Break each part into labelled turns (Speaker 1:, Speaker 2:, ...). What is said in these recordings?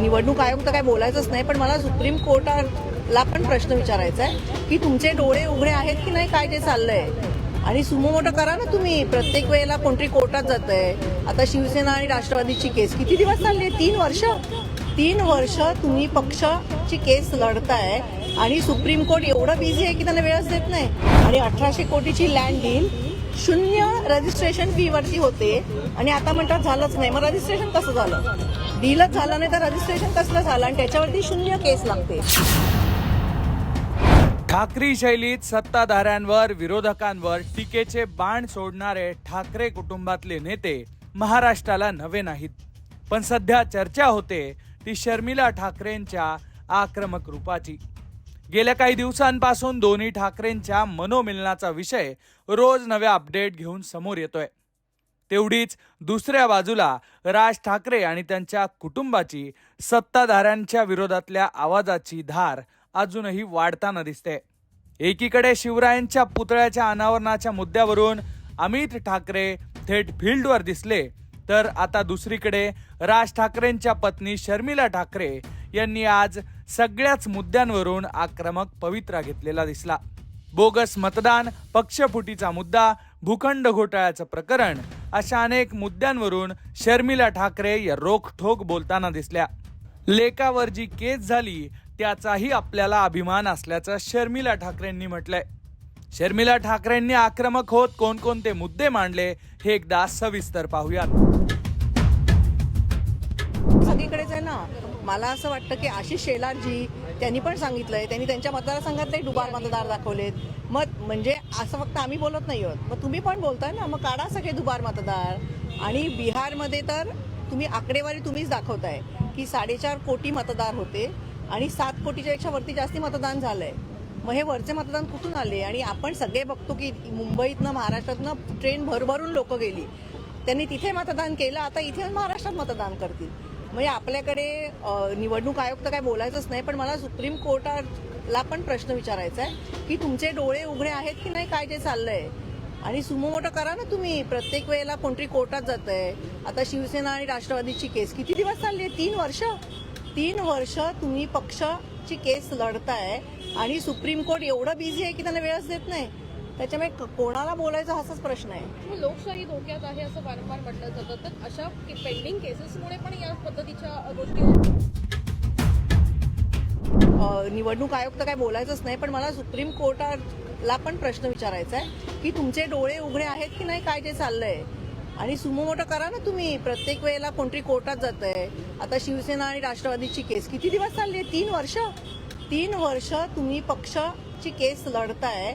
Speaker 1: निवडणूक आयोग तर काय बोलायचंच नाही पण मला सुप्रीम कोर्टाला पण प्रश्न विचारायचा आहे की तुमचे डोळे उघडे आहेत की नाही काय ते चाललंय? आणि सुमो मोठं करा ना तुम्ही. प्रत्येक वेळेला कोणतरी कोर्टात जात आहे आता शिवसेना आणि राष्ट्रवादीची केस किती दिवस चालली आहे? तीन वर्ष? तीन वर्ष तुम्ही पक्षाची केस लढताय आणि सुप्रीम कोर्ट एवढं बिझी आहे की त्यांना वेळच देत नाही. आणि अठराशे कोटीची लँड डील शून्य रजिस्ट्रेशन फी वरती होते. आणि आता म्हणतात झालंच नाही. मग रजिस्ट्रेशन कसं झालं? डीलच झालं नाही तर रजिस्ट्रेशन कसलं झालं? आणि त्याच्यावरती शून्य केस लागते.
Speaker 2: ठाकरी शैलीत सत्ताधाऱ्यांवर विरोधकांवर टीकेचे बाण सोडणारे ठाकरे कुटुंबातले नेते महाराष्ट्राला नवे नाहीत. पण सध्या चर्चा होते ती शर्मिला ठाकरेंच्या आक्रमक रूपाची. गेल्या काही दिवसांपासून दोन्ही ठाकरेंच्या मनोमिलनाचा विषय रोज नव्या अपडेट घेऊन समोर येतोय. तेवढीच दुसऱ्या बाजूला राज ठाकरे आणि त्यांच्या कुटुंबाची सत्ताधाऱ्यांच्या विरोधातल्या आवाजाची धार अजूनही वाढताना दिसते. एकीकडे शिवरायांच्या पुतळ्याच्या अनावरणाच्या मुद्द्यावरून अमित ठाकरे थेट फील्डवर दिसले तर आता दुसरीकडे राज ठाकरेंच्या पत्नी शर्मिला ठाकरे यांनी आज सगळ्याच मुद्द्यांवरून आक्रमक पवित्रा घेतलेला दिसला. बोगस मतदान पक्षफुटीचा मुद्दा भूखंड घोटाळ्याचं प्रकरण अशा अनेक मुद्द्यांवरून शर्मिला ठाकरे या रोखठोक बोलताना दिसल्या. लेकावर जी केस झाली त्याचाही आपल्याला अभिमान असल्याचं शर्मिला ठाकरेंनी म्हटलंय. शर्मिला ठाकरेंनी आक्रमक होत कोणकोणते मुद्दे मांडले हे एकदा सविस्तर पाहूयात.
Speaker 1: सगळीकडेच आहे ना. मला असं वाटतं की आशिष शेलारजी त्यांनी पण सांगितलंय त्यांनी त्यांच्या मतदारसंघातले डुबार मतदार दाखवलेत. मग म्हणजे असं फक्त आम्ही बोलत नाही आहोत. मग तुम्ही पण बोलताय ना मग काढा सगळे दुबार मतदार. आणि बिहारमध्ये तर तुम्ही आकडेवारी तुम्हीच दाखवताय की साडेचार कोटी मतदार होते आणि सात कोटीच्यापेक्षा वरती जास्ती मतदान झालंय. मग हे वरचे मतदान कुठून आले? आणि आपण सगळे बघतो की मुंबईतनं महाराष्ट्रातनं ट्रेन भरभरून लोक गेली. त्यांनी तिथे मतदान केलं आता इथे महाराष्ट्रात मतदान करतील. म्हणजे आपल्याकडे निवडणूक आयोग तर काय बोलायचंच नाही पण मला सुप्रीम कोर्टाला पण प्रश्न विचारायचा आहे की तुमचे डोळे उघडे आहेत की नाही काय जे चाललंय? आणि सुमो मोठं करा ना तुम्ही. प्रत्येक वेळेला कोणतरी कोर्टात जात आहे आता शिवसेना आणि राष्ट्रवादीची केस किती दिवस चालली आहे? तीन वर्ष? तीन वर्ष तुम्ही पक्षाची केस लढताय आणि सुप्रीम कोर्ट एवढं बिझी आहे की त्यांना वेळच देत नाही. त्याच्यामुळे कोणाला बोलायचा हाच प्रश्न आहे.
Speaker 3: मग लोकशाही धोक्यात आहे असं वारंवार म्हटलं जातं. तर अशा पेंडिंग केसेसमुळे पण या पद्धतीच्या गोष्टी
Speaker 1: निवडणूक आयोग तर काय बोलायचंच नाही पण मला सुप्रीम कोर्टाला पण प्रश्न विचारायचा आहे की तुमचे डोळे उघडे आहेत की नाही काय ते चाललंय? आणि सुमो मोठं करा ना तुम्ही. प्रत्येक वेळेला कोणतरी कोर्टात जात आहे आता शिवसेना आणि राष्ट्रवादीची केस किती दिवस चालली आहे? तीन वर्ष? तीन वर्ष तुम्ही पक्षाची केस लढताय.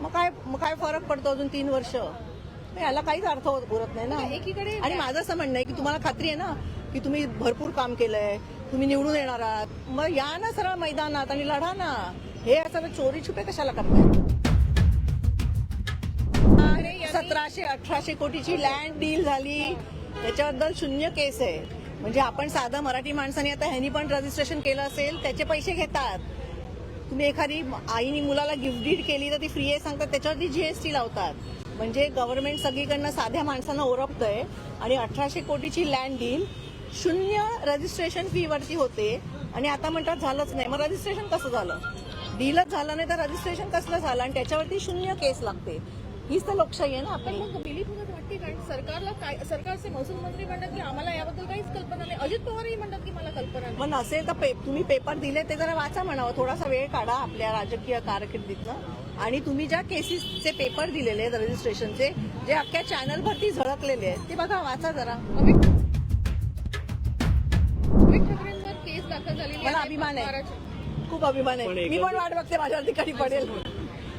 Speaker 1: मग काय मग काय फरक पडतो अजून तीन वर्ष? याला काहीच अर्थ होत- उरत नाही ना.
Speaker 3: एकीकडे
Speaker 1: आणि माझं असं म्हणणं आहे की तुम्हाला खात्री आहे ना की तुम्ही भरपूर काम केलंय तुम्ही निवडून येणार आहात. मग या ना सरळ मैदानात आणि लढा ना. हे असं चोरी छुपे कशाला करताय? सतराशे अठराशे कोटीची लँड डील झाली. त्याच्याबद्दल शून्य केस आहे. म्हणजे आपण साधं मराठी माणसाने आता ह्यांनी पण रजिस्ट्रेशन केलं असेल त्याचे पैसे घेतात. तुम्ही एखादी आईनी मुलाला गिफ्ट डीड केली तर ती फ्री आहे सांगतात त्याच्यावरती जीएसटी लावतात. म्हणजे गव्हर्नमेंट सगळीकडनं साध्या माणसांना ओरपतंय आणि अठराशे कोटीची लँड डील शून्य रजिस्ट्रेशन फीवरती होते. आणि आता म्हणतात झालंच नाही. मग रजिस्ट्रेशन कसं झालं? डीलच झालं नाही तर रजिस्ट्रेशन कसलं झालं? आणि त्याच्यावरती शून्य केस लागते. हीच तर लोकशाही आहे ना
Speaker 3: आपण
Speaker 1: आपली.
Speaker 3: कारण सरकारला काय सरकारचे महसूल मंत्री म्हणतात की आम्हाला याबद्दल काहीच कल्पना नाही. अजित पवारही म्हणतात की मला कल्पना नाही.
Speaker 1: पण नसेल तर पे, तुम्ही पेपर दिले ते जरा वाचा म्हणावं. थोडासा वेळ काढा आपल्या राजकीय कारकिर्दीतनं. आणि तुम्ही ज्या केसेसचे पेपर दिलेले आहेत रजिस्ट्रेशनचे जे अख्ख्या चॅनलवरती झळकलेले आहेत ते बघा वाचा जरा.
Speaker 3: अमित अमित ठाकरेंवर केस दाखल झालेली
Speaker 1: मला
Speaker 3: आहे.
Speaker 1: अभिमान आहे. खूप अभिमान आहे. मी पण वाट बघते माझ्या ठिकाणी पडेल.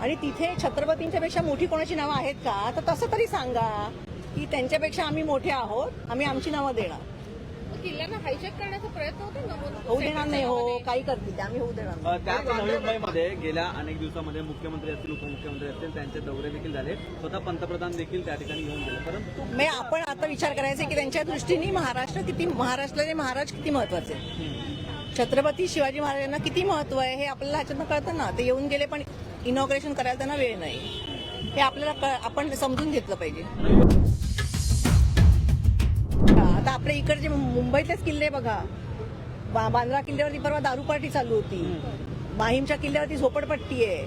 Speaker 1: आणि तिथे छत्रपतींच्या पेक्षा मोठी कोणाची नावं आहेत का? तर तसं तरी सांगा की त्यांच्यापेक्षा आम्ही मोठे आहोत आम्ही आमची नावं देणार.
Speaker 3: किल्ल्यांना हायजॅक करण्याचा प्रयत्न होते मग
Speaker 1: होऊ देणार नाही हो काही करतील आम्ही होऊ देणार
Speaker 4: त्याच नवी मुंबईमध्ये गेल्या अनेक दिवसामध्ये मुख्यमंत्री असतील उपमुख्यमंत्री असतील त्यांचे दौरे देखील झाले. स्वतः पंतप्रधान देखील त्या ठिकाणी येऊन गेले. परंतु
Speaker 1: म्हणजे आपण आता विचार करायचा की त्यांच्या दृष्टीने महाराष्ट्र किती महाराष्ट्राचे महाराज किती महत्त्वाचे. छत्रपती शिवाजी महाराजांना किती महत्त्व आहे हे आपल्याला ह्याच्यातनं कळतं ना? ते येऊन गेले पण इनॉग्रेशन करायला त्यांना वेळ नाही. हे आपल्याला आपण समजून घेतलं पाहिजे. आता आपल्या इकडचे मुंबईतलेच किल्ले बघा. बांद्रा किल्ल्यावरती परवा दारू पार्टी चालू होती. माहीमच्या किल्ल्यावरती झोपडपट्टी आहे.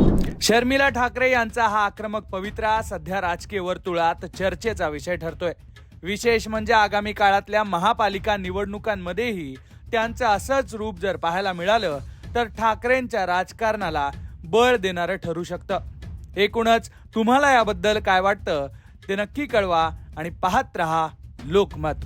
Speaker 2: शर्मिला ठाकरे यांचा हा आक्रमक पवित्रा सध्या राजकीय वर्तुळात चर्चेचा विषय ठरतोय. विशेष म्हणजे आगामी काळातल्या महापालिका निवडणुकांमध्येही त्यांचं असंच रूप जर पाहायला मिळालं तर ठाकरेंच्या राजकारणाला बळ देणारं ठरू शकतं. एकूणच तुम्हाला याबद्दल काय वाटतं ते नक्की कळवा आणि पाहत रहा लोकमत.